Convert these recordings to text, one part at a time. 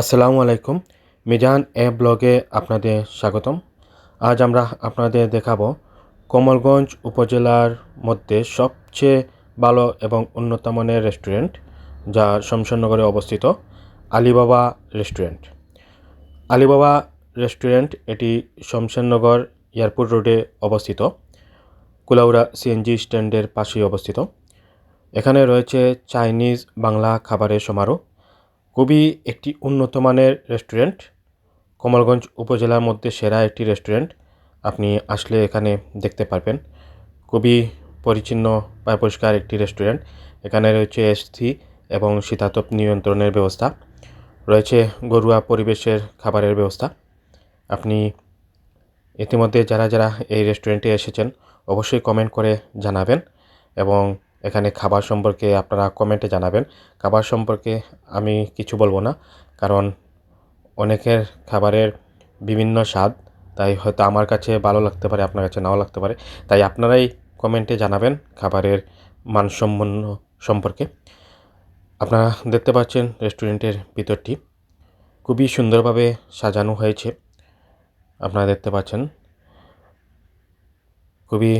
আসসালামু আলাইকুম। মিজান এ ব্লগে আপনাদের স্বাগতম। আজ আমরা আপনাদের দেখাবো কমলগঞ্জ উপজেলার মধ্যে সবচেয়ে ভালো এবং উন্নত মানের রেস্টুরেন্ট, যা শমশাননগরে অবস্থিত, আলিবাবা রেস্টুরেন্ট। আলিবাবা রেস্টুরেন্ট এটি শমশাননগর এয়ারপোর্ট রোডে অবস্থিত। কুলাউড়া সিএনজি স্ট্যান্ডের পাশেই অবস্থিত। এখানে রয়েছে চাইনিজ বাংলা খাবারের সমারোহ। খুবই একটি উন্নত মানের রেস্টুরেন্ট। কমলগঞ্জ উপজেলার মধ্যে সেরা একটি রেস্টুরেন্ট। আপনি আসলে এখানে দেখতে পারবেন। খুবই পরিচ্ছন্ন বা পরিষ্কার একটি রেস্টুরেন্ট। এখানে রয়েছে এসি এবং শীতাতপ নিয়ন্ত্রণের ব্যবস্থা। রয়েছে ঘরোয়া পরিবেশের খাবারের ব্যবস্থা। আপনি ইতিমধ্যে যারা যারা এই রেস্টুরেন্টে এসেছেন, অবশ্যই কমেন্ট করে জানাবেন এবং এখানে খাবার সম্পর্কে আপনারা কমেন্টে জানাবেন। খাবার সম্পর্কে আমি কিছু বলব না, কারণ অনেকের খাবারের বিভিন্ন স্বাদ, তাই হয়তো আমার কাছে ভালো লাগতে পারে, আপনার কাছে নাও লাগতে পারে। তাই আপনারাই কমেন্টে জানাবেন খাবারের মানসম্পন্ন সম্পর্কে। আপনারা দেখতে পাচ্ছেন রেস্টুরেন্টের ভিতরটি। খুবই সুন্দরভাবে সাজানো হয়েছে। আপনারা দেখতে পাচ্ছেন। খুবই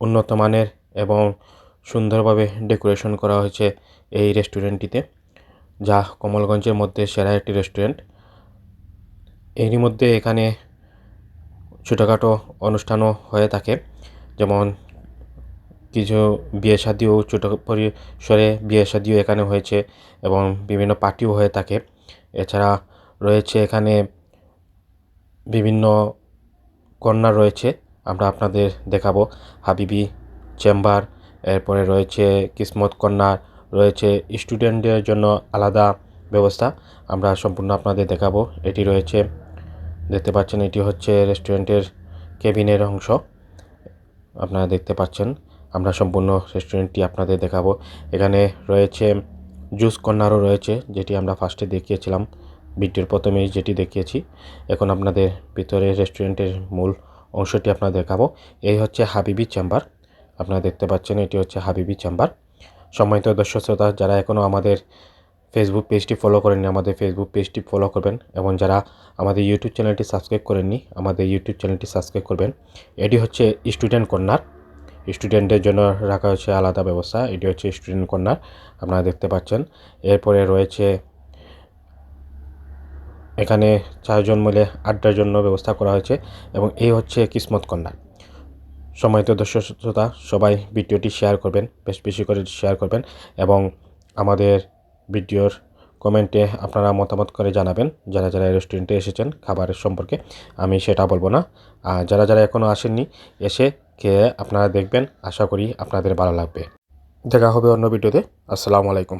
উন্নত মানের এবং সুন্দরভাবে ডেকোরেশন করা হয়েছে এই রেস্টুরেন্টটিতে, যা কমলগঞ্জের মধ্যে সেরা একটি রেস্টুরেন্ট। এরই মধ্যে এখানে ছোটোখাটো অনুষ্ঠানও হয়ে থাকে, যেমন কিছু বিয়ে শাদিও, ছোটো পরিসরে বিয়ে শাদিও এখানে হয়েছে এবং বিভিন্ন পার্টিও হয়ে থাকে। এছাড়া রয়েছে এখানে বিভিন্ন কর্নার রয়েছে, আমরা আপনাদের দেখাবো। হাবিবি চেম্বার এরপরে রয়েছে কিসমত কর্নার রয়েছে স্টুডেন্টদের জন্য আলাদা ব্যবস্থা। আমরা সম্পূর্ণ আপনাদের দেখাবো। এটি রয়েছে, দেখতে পাচ্ছেন, এটি হচ্ছে রেস্টুরেন্টের কেবিনের অংশ। আপনারা দেখতে পাচ্ছেন, আমরা সম্পূর্ণ রেস্টুরেন্টটি আপনাদের দেখাবো। এখানে রয়েছে জুস কর্নারও রয়েছে, যেটি আমরা ফার্স্টে দেখিয়েছিলাম। ভিডিওর প্রথমেই যেটি দেখিয়েছি। এখন আপনাদের ভিতরে রেস্টুরেন্টের মূল অংশটি আপনাদের দেখাবো। এই হচ্ছে হাবিবি চেম্বার। আপনারা দেখতে পাচ্ছেন, এটি হচ্ছে হাবিবি চেম্বার। সম্মানিত দর্শক শ্রোতা, যারা এখনও আমাদের ফেসবুক পেজটি ফলো করেননি, আমাদের ফেসবুক পেজটি ফলো করবেন এবং যারা আমাদের ইউটিউব চ্যানেলটি সাবস্ক্রাইব করেননি, আমাদের ইউটিউব চ্যানেলটি সাবস্ক্রাইব করবেন। এটি হচ্ছে স্টুডেন্ট কর্নার স্টুডেন্টদের জন্য রাখা হচ্ছে আলাদা ব্যবস্থা, এটি হচ্ছে স্টুডেন্ট কর্নার আপনারা দেখতে পাচ্ছেন, এরপরে রয়েছে এখানে চারজন মিলে আড্ডার জন্য ব্যবস্থা করা হয়েছে এবং এই হচ্ছে কিসমত কর্নার সম্মানিত দর্শক শ্রোতা, সবাই ভিডিওটি শেয়ার করবেন, বেশ বেশি করে শেয়ার করবেন এবং আমাদের ভিডিওর কমেন্টে আপনারা মতামত করে জানাবেন, যারা যারা রেস্টুরেন্টে এসেছেন খাবারের সম্পর্কে, আমি সেটা বলব না। আর যারা যারা এখনও আসেননি, এসে খেয়ে আপনারা দেখবেন, আশা করি আপনাদের ভালো লাগবে। দেখা হবে অন্য ভিডিওতে, আসসালামু আলাইকুম।